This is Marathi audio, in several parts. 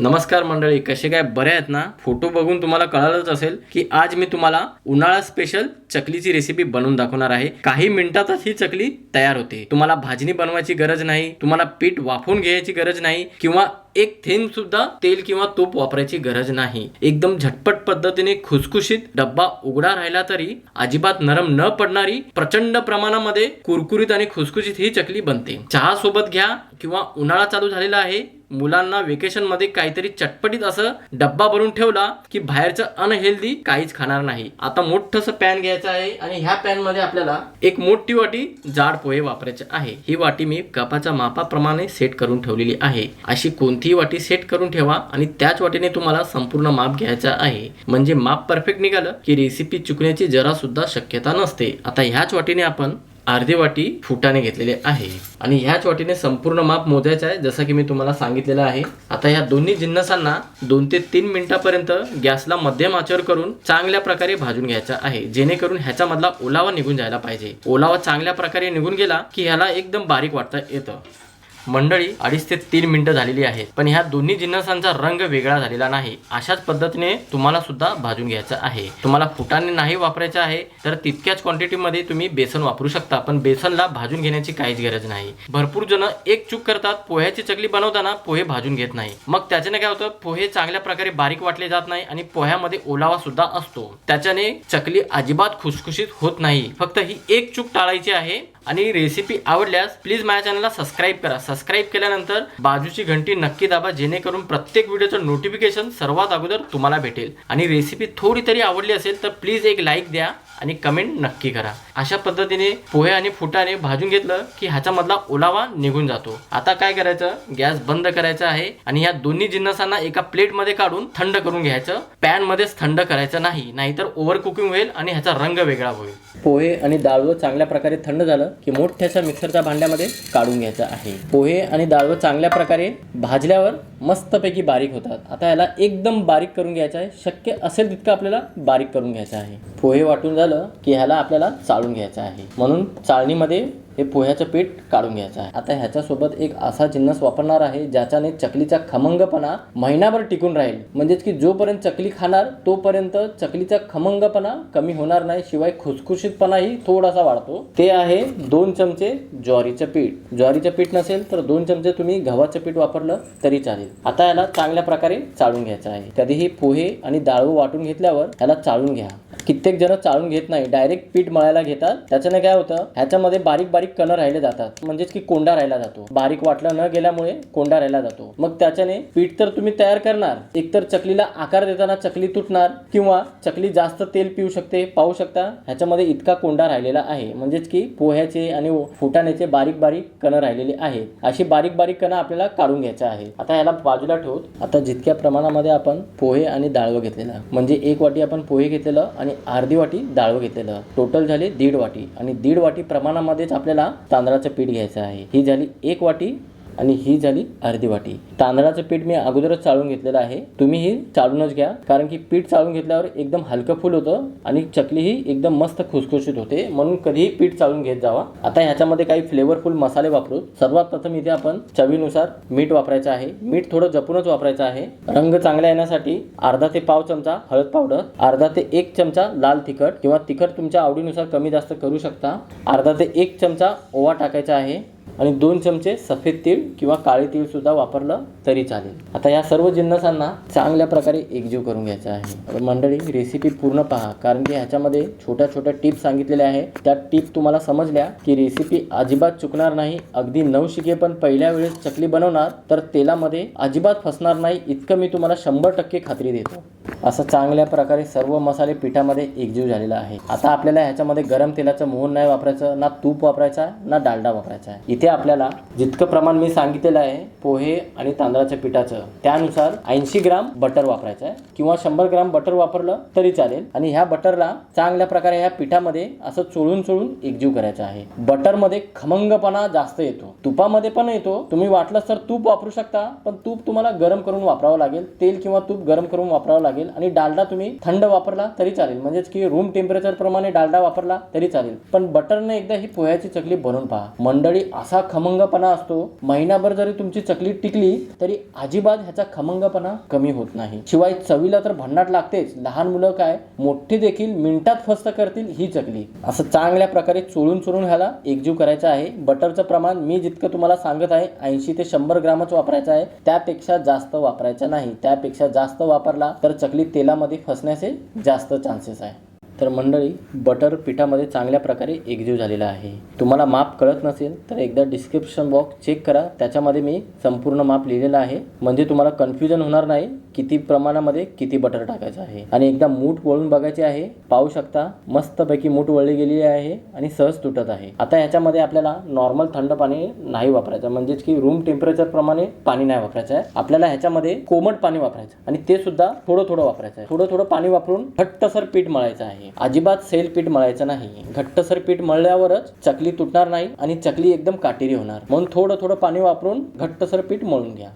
नमस्कार मंडळी कसे काय बरे आहेत ना? फोटो बघून तुम्हाला कळालंच असेल की आज मी तुम्हाला उन्हाळा स्पेशल चकलीची रेसिपी बनवून दाखवणार आहे. काही मिनिटातच ही चकली तयार होते. तुम्हाला भाजणी बनवायची गरज नाही तुम्हाला पीठ वाफवून घ्यायची गरज नाही किंवा एक थेंब सुद्धा तेल किंवा तूप वापरायची गरज नाही. एकदम झटपट पद्धतीने खुसखुशीत डब्बा उघडा राहिला तरी अजिबात नरम न पडणारी प्रचंड प्रमाणामध्ये कुरकुरीत आणि खुसखुशीत ही चकली बनते. चहा सोबत घ्या किंवा उन्हाळा चालू झालेला आहे मुलांना वेकेशनमध्ये काहीतरी चटपटीत असं डब्बा भरून ठेवला की बाहेरचं अनहेल्दी काहीच खाणार नाही. आता मोठस पॅन घ्यायचं आहे आणि ह्या पॅनमध्ये आपल्याला एक मोठी वाटी जाड पोहे वापरायचे आहे. ही वाटी मी कपाच्या मापाप्रमाणे सेट करून ठेवलेली आहे. अशी कोणती कोणतीही वाटी सेट करून ठेवा आणि त्याच वाटीने तुम्हाला संपूर्ण माप घ्यायचं आहे. म्हणजे माप परफेक्ट निघालं की रेसिपी चुकण्याची जरा सुद्धा शक्यता नसते. आता ह्याच वाटीने आपण अर्धी वाटी फुटाने घेतलेले आहे. आणि ह्याच वाटीने संपूर्ण माप मोजायचं आहे जसं की मी तुम्हाला सांगितलेलं आहे. आता ह्या दोन्ही जिन्नसांना दोन ते तीन मिनिटापर्यंत गॅसला मध्यम आचर करून चांगल्या प्रकारे भाजून घ्यायचा आहे. जेणेकरून ह्याच्या मधला ओलावा निघून जायला पाहिजे. ओलावा चांगल्या प्रकारे निघून गेला की ह्याला एकदम बारीक वाटता येतं. मंडळी अडीच ते तीन मिनिटं झालेली आहेत पण ह्या दोन्ही जिन्नसांचा रंग वेगळा झालेला नाही. अशाच पद्धतीने तुम्हाला सुद्धा भाजून घ्यायचं आहे. तुम्हाला फुटाने नाही वापरायचं आहे तर तितक्याच क्वांटिटीमध्ये तुम्ही बेसन वापरू शकता पण बेसनला भाजून घेण्याची काहीच गरज नाही. भरपूर जण एक चूक करतात पोह्याची चकली बनवताना पोहे भाजून घेत नाही. मग त्याच्याने काय होतं पोहे चांगल्या प्रकारे बारीक वाटले जात नाही आणि पोह्यामध्ये ओलावा सुद्धा असतो. त्याच्याने चकली अजिबात खुसखुशीत होत नाही. फक्त ही एक चूक टाळायची आहे आणि रेसिपी आवडल्यास प्लीज माझ्या चॅनलला सबस्क्राईब करा. सबस्क्राईब केल्यानंतर बाजूची घंटी नक्की दाबा जेणेकरून प्रत्येक व्हिडिओचं नोटिफिकेशन सर्वात अगोदर तुम्हाला भेटेल. आणि रेसिपी थोडी तरी आवडली असेल तर प्लीज एक लाईक द्या. आणि कमेंट नक्की करा. अशा पद्धतीने पोहे आणि फुटाने भाजून घेतलं की ह्याच्यामधला ओलावा निघून जातो. आता काय करायचं? गॅस बंद करायचा आहे आणि ह्या दोन्ही जिन्नसांना एका प्लेटमध्ये काढून थंड करून घ्यायचं. पॅन मध्येच थंड करायचं नाही नाहीतर ओव्हर कुकिंग होईल आणि ह्याचा रंग वेगळा होईल. पोहे आणि डाळवं चांगल्या प्रकारे थंड झालं की मोठ्याच्या मिक्सरच्या भांड्यामध्ये काढून घ्यायचं आहे. पोहे आणि डाळवं चांगल्या प्रकारे भाजल्यावर मस्तपैकी बारीक होतात. आता याला एकदम बारीक करून घ्यायचं आहे. शक्य असेल तितकं आपल्याला बारीक करून घ्यायचं आहे. पोहे वाटून झालं की ह्याला आपल्याला चाळून घ्यायचं आहे. म्हणून चाळणीमध्ये हे पोह्याचं पीठ काढून घ्यायचं आहे. आता ह्याच्यासोबत एक असा जिन्नस वापरणार आहे ज्याच्याने चकलीचा खमंगपणा महिनाभर टिकून राहील. म्हणजेच की जोपर्यंत चकली खाणार तोपर्यंत चकलीचा खमंगपणा कमी होणार नाही शिवाय खुसखुशीतपणाही थोडासा वाढतो. ते आहे दोन चमचे ज्वारीचं पीठ. ज्वारीचं पीठ नसेल तर दोन चमचे तुम्ही गव्हाचं पीठ वापरलं तरी चालेल. आता याला चांगल्या प्रकारे चाळून घ्यायचं आहे. कधीही पोहे आणि डाळू वाटून घेतल्यावर याला चाळून घ्या. कित्येक जण चाळून घेत नाही. डायरेक्ट पीठ मळायला घेतात. त्याच्याने काय होतं? ह्याच्यामध्ये बारीक बारीक कण राहिले जातात. म्हणजेच की कोंडा राहिला जातो. बारीक वाटलं न गेल्यामुळे कोंडा राहिला जातो. मग त्याच्याने पीठ तर तुम्ही तयार करणार. एकतर चकलीला आकार देताना चकली तुटणार किंवा चकली जास्त तेल पिऊ शकते पाहू शकता. ह्याच्यामध्ये इतका कोंडा राहिलेला आहे. म्हणजेच की पोह्याचे आणि फुटाण्याचे बारीक बारीक कण राहिलेले आहेत. अशी बारीक बारीक कणं आपल्याला काढून घ्यायचे आहे. आता याला बाजूला ठेवत आता जितक्या प्रमाणामध्ये आपण पोहे आणि डाळवं घेतलेला म्हणजे एक वाटी आपण पोहे घेतलेलं आणि अर्धी वाटी डाळवं घेतलेलं टोटल झाले दीड वाटी. आणि दीड वाटी प्रमाणामध्येच आपल्याला तांदळाचं पीठ घ्यायचं आहे. ही झाली एक वाटी आणि ही झाली अर्धी वाटी. तांदळाचं पीठ मी अगोदरच चाळून घेतलेलं आहे. तुम्ही ही चाळूनच घ्या कारण की पीठ चाळून घेतल्यावर एकदम हलकं फुल होतं आणि चकली ही एकदम मस्त खुसखुशीत होते. म्हणून कधीही पीठ चाळून घेत जावा. आता ह्याच्यामध्ये काही फ्लेवरफुल मसाले वापरू. सर्वात प्रथम इथे आपण चवीनुसार मीठ वापरायचं आहे. मीठ थोडं जपूनच वापरायचं आहे. रंग चांगला येण्यासाठी अर्धा ते पाव चमचा हळद पावडर अर्धा ते एक चमचा लाल तिखट किंवा तिखट तुमच्या आवडीनुसार कमी जास्त करू शकता. अर्धा ते एक चमचा ओवा टाकायचा आहे. आणि दोन चमचे सफेद तीळ किंवा काळे तीळसुद्धा वापरलं तरी चालेल. आता या सर्व जिन्नसांना चांगल्या प्रकारे एकजीव करून घ्यायचा आहे. मंडळी रेसिपी पूर्ण पहा कारण की ह्याच्यामध्ये छोट्या छोट्या टिप्स सांगितलेल्या आहे त्या टिप तुम्हाला समजल्या की रेसिपी अजिबात चुकणार नाही अगदी नऊ शिके पण पहिल्या वेळेस चकली बनवणार तर तेलामध्ये अजिबात फसणार नाही इतकं मी तुम्हाला शंभर टक्के खात्री देतो. असं चांगल्या प्रकारे सर्व मसाले पिठामध्ये एकजीव झालेला आहे. आता आपल्याला ह्याच्यामध्ये गरम तेलाचं मोहन नाही वापरायचं ना तूप वापरायचा ना डालडा वापरायचा आहे. इथे आपल्याला जितकं प्रमाण मी सांगितलेलं आहे पोहे आणि तांदळाच्या पिठाचं त्यानुसार ऐंशी ग्राम बटर वापरायचं आहे. किंवा शंभर ग्राम बटर वापरलं तरी चालेल. आणि ह्या बटरला चांगल्या प्रकारे ह्या पिठामध्ये असं चोळून चोळून एकजीव करायचं आहे. बटरमध्ये खमंगपणा जास्त येतो. तुपामध्ये पण येतो. तुम्ही वाटलंच तर तूप वापरू शकता पण तूप तुम्हाला गरम करून वापरावं लागेल. तेल किंवा तूप गरम करून वापरावं लागेल. आणि डालडा तुम्ही थंड वापरला तरी चालेल. म्हणजेच की रूम टेम्परेचर प्रमाणे डालडा वापरला तरी चालेल. पण बटरने एकदा ही पोह्याची चकली बनवून पहा. मंडळी असा असा खमंगपणा असतो. महिनाभर जरी तुमची चकली टिकली तरी अजिबात ह्याचा खमंगपणा कमी होत नाही. शिवाय चवीला तर भन्नाट लागतेच. लहान मुलं काय? मोठी देखील मिनिटात फस्त करतील ही चकली. असं चांगल्या प्रकारे चोळून चोळून ह्याला एकजीव करायचं आहे. बटरचं प्रमाण मी जितकं तुम्हाला सांगत आहे ऐंशी ते शंभर ग्रामच वापरायचं आहे. त्यापेक्षा जास्त वापरायचं नाही. त्यापेक्षा जास्त वापरला तर चकली तेलामध्ये फसण्याचे जास्त चान्सेस आहे. तर मंडळी बटर पिठामध्ये चांगल्या प्रकारे एकजीव झालेला आहे. तुम्हाला माप कळत नसेल तर एकदा डिस्क्रिप्शन बॉक्स चेक करा. त्याच्यामध्ये मी संपूर्ण माप लिहिलेलं आहे. म्हणजे तुम्हाला कन्फ्युजन होणार नाही किती प्रमाणामध्ये किती बटर टाकायचं आहे. आणि एकदा मूठ वळून बघायचे आहे पाहू शकता मस्तपैकी मूठ वळली गेलेली आहे आणि सहज तुटत आहे. आता ह्याच्यामध्ये आपल्याला नॉर्मल थंड पाणी नाही वापरायचं. म्हणजेच की रूम टेम्परेचर प्रमाणे पाणी नाही वापरायचं आहे. आपल्याला ह्याच्यामध्ये कोमट पाणी वापरायचं आणि ते सुद्धा थोडं थोडं वापरायचं आहे. थोडं थोडं पाणी वापरून घट्टसर पीठ मळायचं आहे. अजिबात सेल पीठ मळायचं नाही. घट्टसर पीठ मळल्यावरच चकली तुटणार नाही आणि चकली एकदम काटेरी होणार. म्हणून थोडं थोडं पाणी वापरून घट्टसर पीठ मळून घ्या.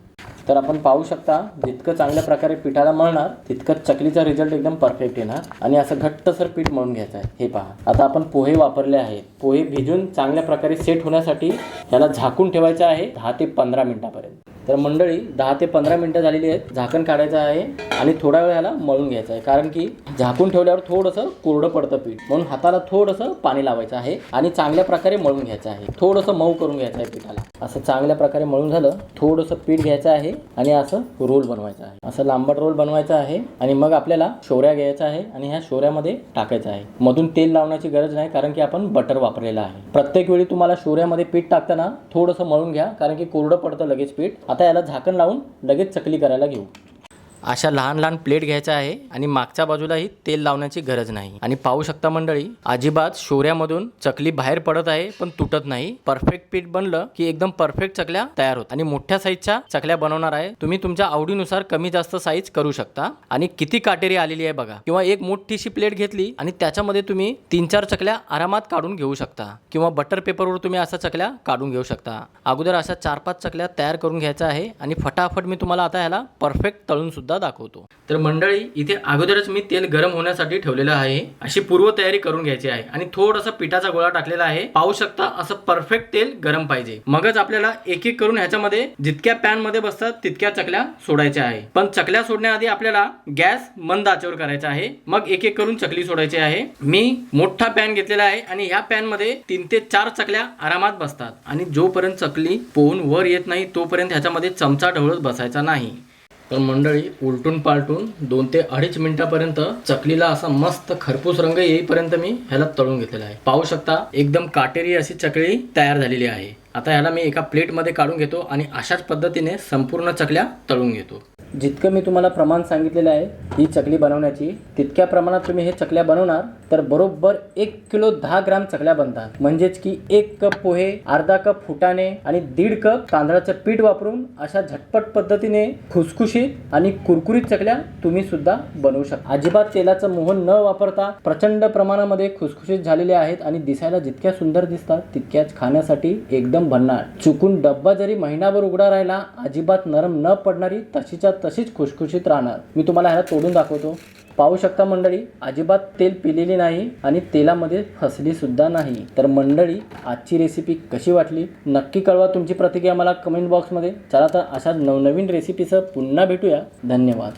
तर आपण पाहू शकता जितकं चांगल्या प्रकारे पिठाला मळणार तितकं चकलीचा रिझल्ट एकदम परफेक्ट येणार आणि असं घट्टसर पीठ मळून घ्यायचं आहे. हे पहा. आता आपण पोहे वापरले आहेत. पोहे भिजून चांगल्या प्रकारे सेट होण्यासाठी याला झाकून ठेवायचं आहे दहा ते पंधरा मिनिटापर्यंत. तर मंडळी दहा ते पंधरा मिनटं झालेली आहेत. झाकण काढायचं आहे आणि थोडा वेळ ह्याला मळून घ्यायचं आहे. कारण की झाकून ठेवल्यावर थोडंसं कोरडं पडतं पीठ. म्हणून हाताला थोडंसं पाणी लावायचं आहे आणि चांगल्या प्रकारे मळून घ्यायचं आहे. थोडंसं मऊ करून घ्यायचं आहे पिठाला. असं चांगल्या प्रकारे मळून झालं थोडंसं पीठ घ्यायचं आहे आणि असं रोल बनवायचं आहे. असं लांबट रोल बनवायचं आहे आणि मग आपल्याला शोऱ्या घ्यायचा आहे आणि ह्या शोऱ्यामध्ये टाकायचं आहे. मधून तेल लावण्याची गरज नाही कारण की आपण बटर वापरलेलं आहे. प्रत्येक वेळी तुम्हाला शोऱ्यामध्ये पीठ टाकताना थोडंसं मळून घ्या कारण की कोरडं पडतं लगेच पीठ. आता याला झाकण लावून लगेच चकली करायला घेऊ. अशा लहान लहान प्लेट घ्यायचा आहे आणि मागच्या बाजूलाही तेल लावण्याची गरज नाही. आणि पाहू शकता मंडळी अजिबात शोऱ्यामधून चकली बाहेर पडत आहे पण तुटत नाही. परफेक्ट पीठ बनलं की एकदम परफेक्ट चकल्या तयार होत आणि मोठ्या साईजच्या चकल्या बनवणार आहे. तुम्ही तुमच्या आवडीनुसार कमी जास्त साईज करू शकता. आणि किती काटेरी आलेली आहे बघा. किंवा एक मोठीशी प्लेट घेतली आणि त्याच्यामध्ये तुम्ही तीन चार चकल्या आरामात काढून घेऊ शकता. किंवा बटर पेपरवर तुम्ही अशा चकल्या काढून घेऊ शकता. अगोदर अशा चार पाच चकल्या तयार करून घ्यायच्या आहे. आणि फटाफट मी तुम्हाला आता ह्याला परफेक्ट तळून सुद्धा दाखवतो. तर मंडळी इथे अगोदरच मी तेल गरम होण्यासाठी ठेवलेलं आहे. अशी पूर्व तयारी करून घ्यायची आहे आणि थोडासा पिठाचा गोळा टाकलेला आहे. पाहू शकता असं परफेक्ट तेल गरम पाहिजे. मगच आपल्याला एक एक करून ह्याच्यामध्ये जितक्या पॅनमध्ये बसतात तितक्या चकल्या सोडायच्या आहे. पण चकल्या सोडण्याआधी आपल्याला गॅस मंद आचेवर करायचा आहे. मग एक एक करून चकली सोडायची आहे. मी मोठा पॅन घेतलेला आहे आणि ह्या पॅनमध्ये तीन ते चार चकल्या आरामात बसतात. आणि जोपर्यंत चकली पोहून वर येत नाही तोपर्यंत ह्याच्यामध्ये चमचा ढवळत बसायचा नाही. तर मंडळी उलटून पालटून दोन ते अडीच मिनिटापर्यंत चकलीला असा मस्त खरपूस रंग येईपर्यंत मी ह्याला तळून घेतलेला आहे. पाहू शकता एकदम काटेरी अशी चकली तयार झालेली आहे. आता ह्याला मी एका प्लेटमध्ये काढून घेतो आणि अशाच पद्धतीने संपूर्ण चकल्या तळून घेतो. जितकं मी तुम्हाला प्रमाण सांगितलेलं आहे ही चकली बनवण्याची तितक्या प्रमाणात तुम्ही हे चकल्या बनवणार तर बरोबर एक किलो दहा ग्राम चकल्या बनतात. म्हणजेच की एक कप पोहे अर्धा कप फुटाणे आणि दीड कप तांदळाचं पीठ वापरून अशा झटपट पद्धतीने खुसखुशीत आणि कुरकुरीत चकल्या तुम्ही सुद्धा बनवू शकता. अजिबात तेलाचं मोहन न वापरता प्रचंड प्रमाणामध्ये खुसखुशीत झालेले आहेत आणि दिसायला जितक्या सुंदर दिसतात तितक्याच खाण्यासाठी एकदम भन्नाट. चुकून डब्बा जरी महिनाभर उघडा राहिला अजिबात नरम न पडणारी तशीच्या तशीच खुशखुशीत राहणार. मी तुम्हाला ह्याला तोडून दाखवतो. पाहू शकता मंडळी अजिबात तेल पिलेली नाही आणि तेलामध्ये फसली सुद्धा नाही. तर मंडळी आजची रेसिपी कशी वाटली? नक्की कळवा तुमची प्रतिक्रिया मला कमेंट बॉक्समध्ये चला तर अशा नवनवीन रेसिपीचं पुन्हा भेटूया. धन्यवाद.